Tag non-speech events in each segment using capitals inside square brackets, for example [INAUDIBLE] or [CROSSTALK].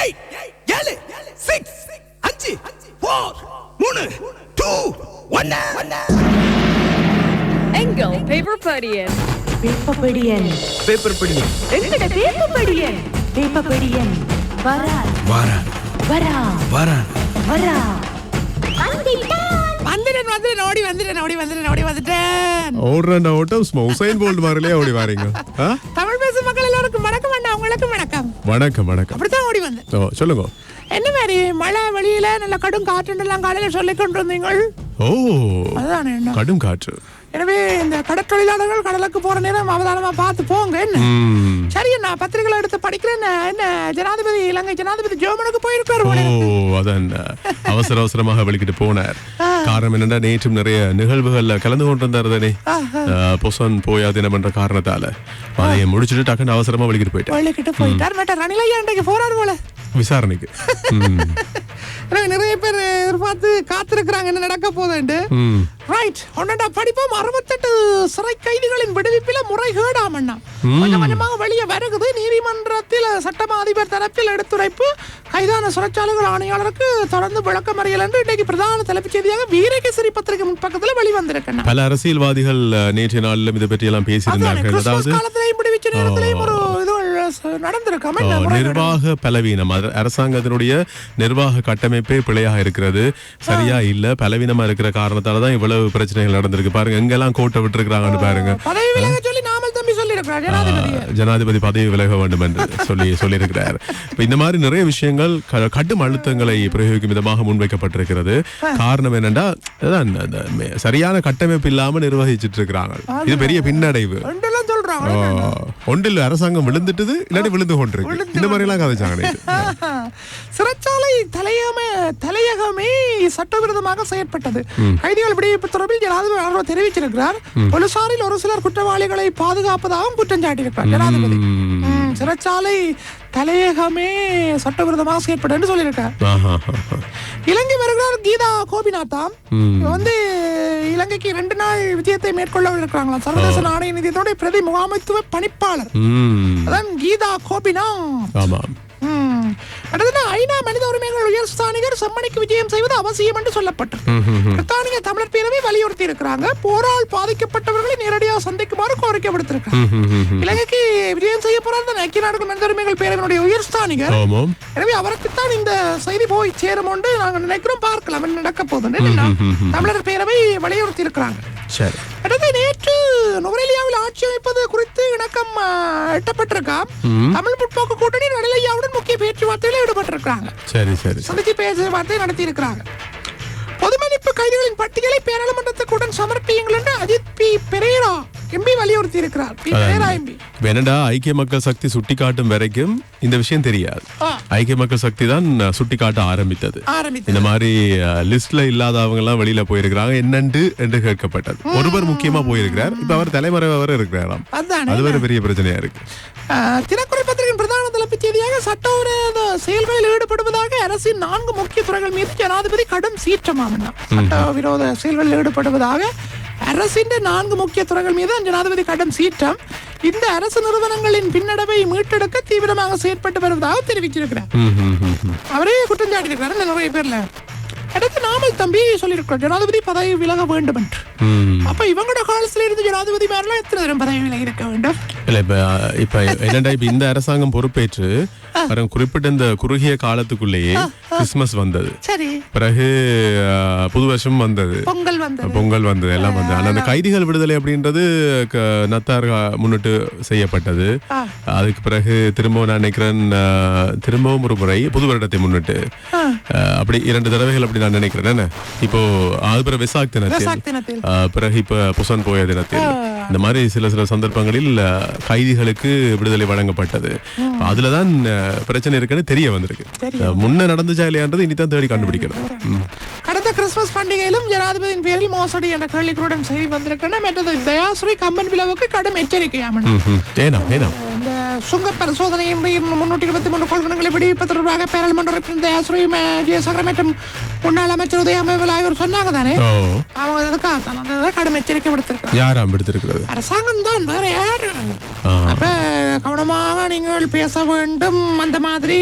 Eight ஏழு six அஞ்சு four மூணு டூ ஒன்னு எங்கள் பேப்பர் படியன் வேப்பப்படியன் பேப்பர் படிங்க எங்கட வேப்பப்படியன் வரா வரா வரா வந்துட்டேன் வந்துட்டேன் ஓடி வந்துட்டேன் ஓடி வந்துட்டேன் ஓடி வந்துட்டேன் ஓடுற ஓட்டம் உசைன் போல்ட் மாதிரிலே ஓடி வாரீங்க? தமிழ் பேசும் மக்கள் எல்லாருக்கும் வணக்கம் வேண்டாம் உங்களுக்கு வணக்கம். வணக்கம் வணக்கம். அப்படித்தான் வந்தேன் ஓ சொல்லுங்க. என்ன மாதிரி மழை வெளியில நல்ல கடும் காற்றுலாம் காலையில சொல்லி கொண்டு இருந்தீங்கள் ஓ என்ன? கடும் காற்று. எனவே இந்த கடற்தொழிலாளர்கள் கடலுக்கு போற நேரம் அவதானமா பார்த்து போங்க என்ன. சரி நான் பத்திரிகைகளை எடுத்து படிக்கிறேன். என்ன ஜனாதிபதி இலங்கை ஜனாதிபதி ஜெர்மனுக்கு போயிருக்காரு ஓ. அதான் அவசர அவசரமாக வெளிக்கிட்டு போனார். காரணம் என்னன்னா நேற்றும் நிறைய நிகழ்வுகள்ல கலந்து கொண்டிருந்தார் தானே. பொசன் போயா தினம் என்ற காரணத்தால. அதை முடிச்சுட்டு டக்குன்னு அவசரமா வெளிக்கிட்டு போயிட்டார். வள்ளிக்கிட்ட போயிட்டார். மற்ற ரணிலையா இன்றைக்கு போறாரு போல. விசாரணைக்கு. [LAUGHS] நிறைய பேர் எதிர்பார்த்து காத்திருக்கிறாங்க. என்ன நடக்க போகுதுன்ட்டு. ம். ரைட் ஒன்னடா படிப்போம். அறுபத்தெட்டு சிறை கைதிகளின் விடுவிப்பில முறைகேடாமண்ணா கொஞ்சம் கொஞ்சமாக வெளியே வருகுது. நீதிமன்றத்தில் சட்டமா அதிபர் தரப்பில் எடுத்துரைப்பு. கைதான சிறைச்சாலைகள் ஆணையாளருக்கு தொடர்ந்து விளக்கம் அறியல் என்று இன்றைக்கு பிரதான தலைப்புச் செய்தியாக வீரகேசரி பத்திரிகை முன்பக்கத்தில் வெளிவந்திருக்கேன் பல அரசியல்வாதிகள் நேற்றைய நாளிலும் இதை பற்றியெல்லாம் பேசியிருந்தார்கள். அதாவது காலத்திலையும் விடுவிச்ச நேரத்திலையும் ஒரு நிர்வாக பலவீனம். அரசாங்கத்தினுடைய நிர்வாக கட்டமைப்பே பிழையாக இருக்கிறது. சரியா இல்ல பலவீனமா இருக்கிற காரணத்தால தான் இவ்வளவு பிரச்சனைகள் நடந்திருக்கு. பாருங்க எங்கெல்லாம் கோட்டை விட்டுருக்காங்கன்னு பாருங்க. ஜனாதிபதி. பதவி விலக வேண்டும் என்று சொல்லி சொல்லியிருக்கிறார். இப்ப இந்த மாதிரி நிறைய விஷயங்கள் கடும் அழுத்தங்களை பிரயோகிக்கும் விதமாக முன்வைக்கப்பட்டிருக்கிறது. காரணம் என்னன்னா சரியான கட்டமைப்பு இல்லாம நிர்வகிச்சிட்டு இருக்கிறாங்க இது பெரிய பின்னடைவு. ஒன்றில் அரசாங்கம் விழுந்துட்டுது இல்லாட்டி விழுந்து கொண்டிருக்கு. இந்த மாதிரி எல்லாம் கதைச்சாங்க. [LAUGHS] சிறைச்சாலை தலையமே தலையகமே சட்டவிரோதமாக செயற்பட்டது. கைதிகள் விடுவிப்பு தொடர்பில் ஜனாதிபதி ஆர்வம் தெரிவிச்சிருக்கிறார் போலீசாரில் ஒரு சிலர் குற்றவாளிகளை பாதுகாப்பதாகவும் குற்றம் சாட்டியிருக்கிறார் ஜனாதிபதி. சிறைச்சாலை தலையகமே சட்டவிரோதமாக செயற்பட்டது என்று சொல்லியிருக்கார். இலங்கை வருகிறார் கீதா இவங்க வந்து இலங்கைக்கு ரெண்டு நாள் விஜயத்தை மேற்கொள்ள இருக்கிறாங்களாம் சர்வதேச நாணய நிதியத்தோட பிரதி முகாமைத்துவ பணிப்பாளர். அதான் கீதா கோபிநாத். அடுத்தது ஐநா மனித உரிமைகள் உயர் ஸ்தானிகர் செம்மணிக்கு விஜயம் செய்வது அவசியம் என்று சொல்லப்பட்டது பிரித்தானிய தமிழர் பேரவை வலியுறுத்தி இருக்கிறாங்க. போரால் பாதிக்கப்பட்டவர்களை நேரடியாக சந்திக்குமாறு கோரிக்கை விடுத்திருக்காங்க. இலங்கைக்கு விஜயம் செய்ய போறார் ஐக்கிய நாடுகள் மனித உரிமைகள் பேரவையினுடைய உயர் ஸ்தானிகர். எனவே அவருக்குத்தான் இந்த செய்தி போய் சேரும் என்று நாங்கள் நினைக்கிறோம். பார்க்கலாம் நடக்க போகுதுன்னு தமிழர் பேரவை வலியுறுத்தி இருக்கிறாங்க. அடுத்து நேற்று நுவரெலியாவில் ஆட்சி அமைப்பது குறித்து இணக்கம் எட்டப்பட்டிருக்காம் தமிழ் முற்போக்கு கூட்டணி நடுலையாவுடன் முக்கிய பேச்சுவார்த்தையில் ஈடுபட்டிருக்காங்க சரி சரி. சந்திச்சு பேச்சுவார்த்தை நடத்தி இருக்கிறாங்க பொதுமதிப்பு கைதிகளின் பட்டியலை பேராளுமன்றத்துக்குடன் சமர்ப்பியுங்கள் என்று அஜித் பி. பெரேரா எம்பி வலியுறுத்தி இருக்கிறார் பி எம்பி ஐக்கிய மக்கள் சக்தி சுட்டி காட்டும் வரைக்கும் இந்த விஷயம் தெரியாது. ஐக்கிய மக்கள் சக்தி தான் சுட்டி காட்ட ஆரம்பித்தது. ஆரம்பித்து இந்த மாதிரி லிஸ்ட்ல இல்லாதவங்க எல்லாம் வெளியில போயிருக்கிறாங்க. என்னண்டு என்று கேட்கப்பட்டது. ஒருவர் முக்கியமா போயிருக்கிறார். இப்ப அவர் தலைமறைவர் இருக்கிறாராம். அதானே. அது வேற பெரிய பிரச்சனையா இருக்கு. ஆ, தினக்குரல் பத்திரிகையின் பிரதான தலைப்புச் செய்தியாக சட்டவிரோத செயல்களில் ஈடுபடுவதாக அரசின் நான்கு முக்கிய துறைகள் மீது ஜனாதிபதி கடும் சீற்றமாமன்னா சட்டவிரோத செயல்களில் ஈடுபடுவதாக அரசின் நான்கு முக்கிய துறைகள் மீது ஜனாதிபதி கடும் சீற்றம். இந்த அரசு நிறுவனங்களின் பின்னடைவை மீட்டெடுக்க தீவிரமாக செயற்பட்டு வருவதாக தெரிவிச்சிருக்கிறார். அவரே குற்றம் சாட்டியிருக்கிறார் நிறைய பேர்ல. அடுத்து நாமல் தம்பி சொல்லியிருக்கிறார் ஜனாதிபதி பதவி விலக வேண்டும் என்று. அப்ப இவங்களோட காலத்துல இருந்து ஜனாதிபதி மேலாம் எத்தனை தரம் பதவி விலகி இருக்க வேண்டும்? இல்ல இப்ப இப்ப என்னடா இப்ப இந்த அரசாங்கம் பொறுப்பேற்று பாருங்க, குறிப்பிட்ட இந்த குறுகிய காலத்துக்குள்ளேயே கிறிஸ்துமஸ் வந்தது. சரி. பிறகு புது வருஷம் வந்தது. பொங்கல் வந்தது. பொங்கல் வந்தது எல்லாம் வந்தது. ஆனா அந்த கைதிகள் விடுதலை அப்படின்றது நத்தார் முன்னிட்டு செய்யப்பட்டது. அதுக்கு பிறகு திரும்பவும் நான் நினைக்கிறேன் திரும்பவும் ஒரு முறை புது வருடத்தை முன்னிட்டு அப்படி இரண்டு தடவைகள் அப்படி நான் நினைக்கிறேன். என்ன? இப்போ அது பிறகு வெசாக் தினத்தில் பிறகு இப்ப புசன் போய தினத்தில் இந்த மாதிரி சில சில சந்தர்ப்பங்களில் கைதிகளுக்கு விடுதலை வழங்கப்பட்டது. அதுலதான் அஹ், பிரச்சனை இருக்குன்னு தெரிய வந்திருக்கு. முன்ன நடந்துச்சா இல்லையான்றது இனிதான் தேடி கண்டுபிடிக்கணும். கடந்த கிறிஸ்துமஸ் பண்டிகையிலும் ஜனாதிபதியின் பேரில் மோசடி என்ற கேள்விகளுடன் செய்தி வந்திருக்கின்றன. மற்றது தயாஸ்ரீ கம்பன் விழாவுக்கு கடும் எச்சரிக்கையாமன். ஏனா ஏனா சுங்க பரிசோதனையின் முன்னூற்றி இருபத்தி மூன்று கொள்கலன்களை விடுவிப்பது தொடர்பாக பேரல்மன்ற உறுப்பினர் தயாஸ்ரீ ஜெயசங்கர் மற்றும் முன்னாள் அமைச்சர் உதயமேவல் ஆகியோர் சொன்னாங்க தானே அவங்க அதுக்காக கடும் எச்சரிக்கை விடுத்திருக்காங்க யாராம் எடுத்திருக்கிறது அரசாங்கம் தான். வேற யாரு. அப்ப கவனமாக நீங்கள் பேச வேண்டும். அந்த மாதிரி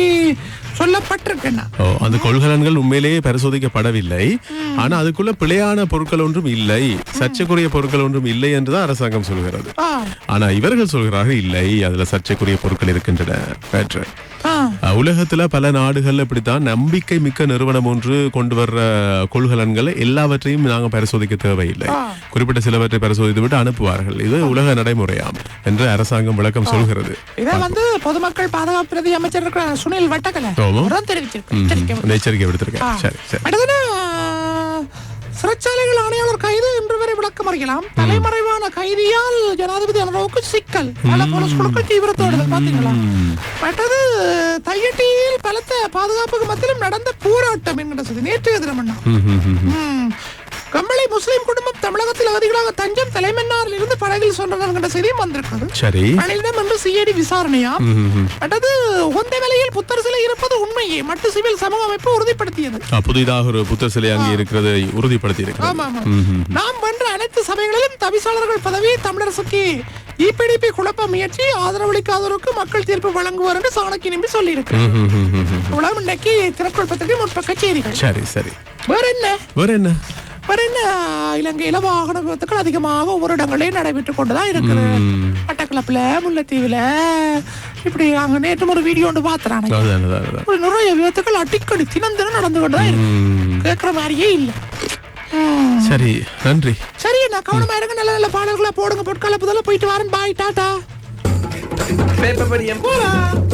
சொல்லப்பட்டிருக்குன்னா ஓ அந்த கொள்கலன்கள் உண்மையிலேயே பரிசோதிக்கப்படவில்லை. ஆனா அதுக்குள்ள பிழையான பொருட்கள் ஒன்றும் இல்லை. சர்ச்சைக்குரிய பொருட்கள் ஒன்றும் இல்லை என்றுதான் அரசாங்கம் சொல்கிறது. ஆனா இவர்கள் சொல்கிறார்கள் இல்லை அதுல சர்ச்சைக்குரிய பொருட்கள் இருக்கின்றன உலகத்துல பல நாடுகள்ல இப்படித்தான் நம்பிக்கை மிக்க நிறுவனம் ஒன்று கொண்டு வர்ற கொள்கலன்களை எல்லாவற்றையும் நாங்க பரிசோதிக்க தேவையில்லை. குறிப்பிட்ட சிலவற்றை பரிசோதித்து விட்டு அனுப்புவார்கள். இது உலக நடைமுறையாம் என்று அரசாங்கம் விளக்கம் சொல்கிறது. இதை வந்து பொதுமக்கள் பாதுகாப்பு பிரதி அமைச்சர் சுனில் வட்டக்கல தெரிவிச்சிருக்காரு எச்சரிக்கை விடுத்திருக்கேன். சரி சரி. சிறைச்சாலைகள் ஆணையாளர் கைது இன்று வரை விளக்கம் அளிக்கலாம் தலைமறைவான கைதியால் ஜனாதிபதி அனுரவுக்கு சிக்கல். பல போலீஸ் குழுக்கள் தீவிரத்தோடு பாத்தீங்களா? மற்றது தையட்டியில் பலத்த பாதுகாப்புக்கு மத்தியிலும் நடந்த போராட்டம் என்கிற நேற்றைய தினம். கம்பளை முஸ்லிம் குடும்பம் தமிழகத்தில் அகதிகளாக தஞ்சம் தலைமன்னாரில் இருந்து படகில் சென்றனர் என்கிற செய்தியும் வந்திருக்கிறது. சரி. பணியிடம் என்று சிஐடி விசாரணையா. அடுத்தது உந்த வேலையில் புத்தர் சிலை இருப்பது உண்மையே மட்டு சிவில் சமூக அமைப்பு உறுதிப்படுத்தியது. புதிதாக ஒரு புத்தர் சிலை அங்கே இருக்கிறதை உறுதிப்படுத்தி இருக்கிறது ஆமா. நாம் வென்ற அனைத்து சபைகளிலும் தவிசாளர்கள் பதவி தமிழரசுக்கு இபிடிபி குழப்ப முயற்சி ஆதரவளிக்காதவருக்கு மக்கள் தீர்ப்பு வழங்குவார் என்று சாணக்கிய நம்பி சொல்லியிருக்கு. ம், ம், ம், ம், ம். இவ்வளவு இன்னைக்கு திறக்குழப்பத்திற்கு முற்பக்க செய்திகள். சரி சரி. வேற என்ன? வேற என்ன? என்ன? இலங்கையில வாகன விபத்துக்கள் அதிகமாக ஒவ்வொரு இடங்களையும் நடைபெற்றுக் கொண்டுதான் இருக்குது. மட்டக்களப்புல முல்லைத்தீவுல. இப்படி அங்க நேற்று ஒரு வீடியோ ஒன்று. இப்படி நிறைய விபத்துக்கள் அடிக்கடி தினம் தினம் நடந்து கொண்டுதான் இருக்கு. கேட்கிற மாதிரியே இல்ல. சரி நன்றி. சரி நான் கவனமா இருங்க. நல்ல நல்ல பாடல்களா போடுங்க. பொற்கால புதல போயிட்டு வரேன். Bye tata. பேப்பர் படியம். போலாம்